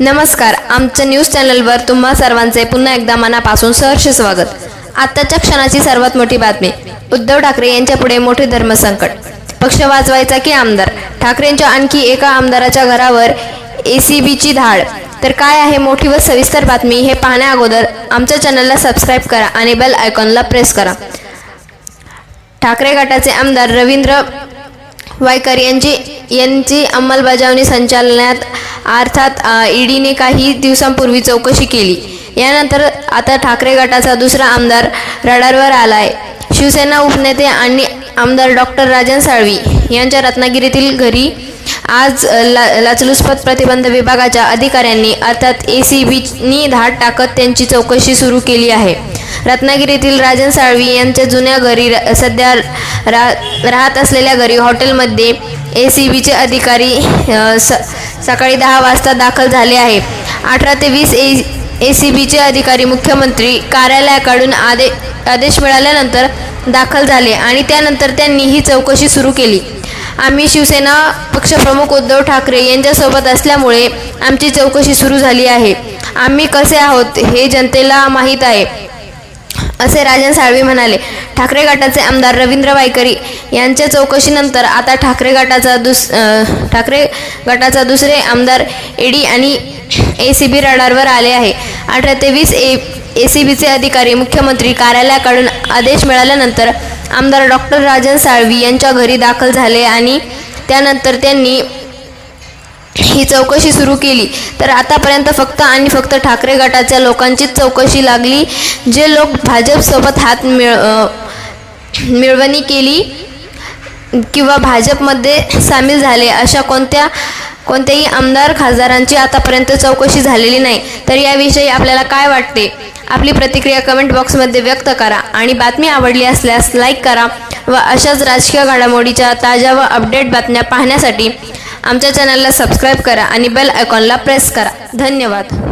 नमस्कार आमच्या न्यूज चॅनलवर तुम्हा सर्वांचे पुन्हा एकदा मनापासून सहर्ष स्वागत. आत्ताच्या क्षणाची सर्वात मोठी बातमी उद्धव ठाकरे यांच्या पुढे मोठे धर्मसंकट. पक्ष वाचवायचा की आमदार? ठाकरेंच्या आणखी एका आमदाराच्या घरावर ए सी बीची धाड. तर काय आहे मोठी व सविस्तर बातमी हे पाहण्या अगोदर आमच्या चॅनलला सबस्क्राईब करा आणि बेल आयकॉनला प्रेस करा. ठाकरे गटाचे आमदार रवींद्र वायकर यांची यांची अंमलबजावणी संचालनात अर्थात ईडीने काही दिवसांपूर्वी चौकशी केली. यानंतर आता ठाकरे गटाचा दुसरा आमदार रडारवर आला आहे शिवसेना उपनेते आणि आमदार डॉक्टर राजन साळवी यांच्या रत्नागिरीतील घरी आज ला लाचलुचपत प्रतिबंध विभागाच्या अधिकाऱ्यांनी अर्थात ए सी बीनी धाड टाकत त्यांची चौकशी सुरू केली आहे. रत्नागिरीतील राजन साळवी यांच्या जुन्या घरी र- सध्या रा राहत असलेल्या घरी हॉटेलमध्ये ए सी बीचे अधिकारी स सकाळी दहा वाजता दाखल झाले आहे. अठरा ते वीस ए ए सी बीचे अधिकारी मुख्यमंत्री कार्यालयाकडून आदे आदेश मिळाल्यानंतर दाखल झाले आणि त्यानंतर त्यांनी ही चौकशी सुरू केली. आम्ही शिवसेना पक्षप्रमुख उद्धव ठाकरे यांच्यासोबत असल्यामुळे आमची चौकशी सुरू झाली आहे. आम्ही कसे आहोत हे जनतेला माहीत आहे असे राजन साळवी म्हणाले. ठाकरे गटाचे आमदार रवींद्र वायकरी यांच्या चौकशीनंतर आता ठाकरे गटाचा दुस ठाकरे गटाचा दुसरे आमदार ईडी आणि ए सी बी रडारवर आले आहे. अठरा ते वीस ए ए सी बीचे अधिकारी मुख्यमंत्री कार्यालयाकडून आदेश मिळाल्यानंतर आमदार डॉक्टर राजन साळवी यांच्या घरी दाखल झाले आणि त्यानंतर त्यांनी ही चौकशी सुरू केली. तर आतापर्यंत फक्त आणि फक्त ठाकरे गटाच्या लोकांचीच चौकशी लागली. जे लोक भाजपसोबत हात मिळ मिळवणी केली किंवा भाजपमध्ये सामील झाले अशा कोणत्या कोणत्याही आमदार खासदारांची आतापर्यंत चौकशी झालेली नाही. तर याविषयी आपल्याला काय वाटते? आपली प्रतिक्रिया कमेंट बॉक्समध्ये व्यक्त करा आणि बातमी आवडली असल्यास लाईक करा व अशाच राजकीय घडामोडीच्या ताज्या व अपडेट बातम्या पाहण्यासाठी आमच्या चॅनलला सबस्क्राईब करा आणि बेल आयकॉनला प्रेस करा. धन्यवाद.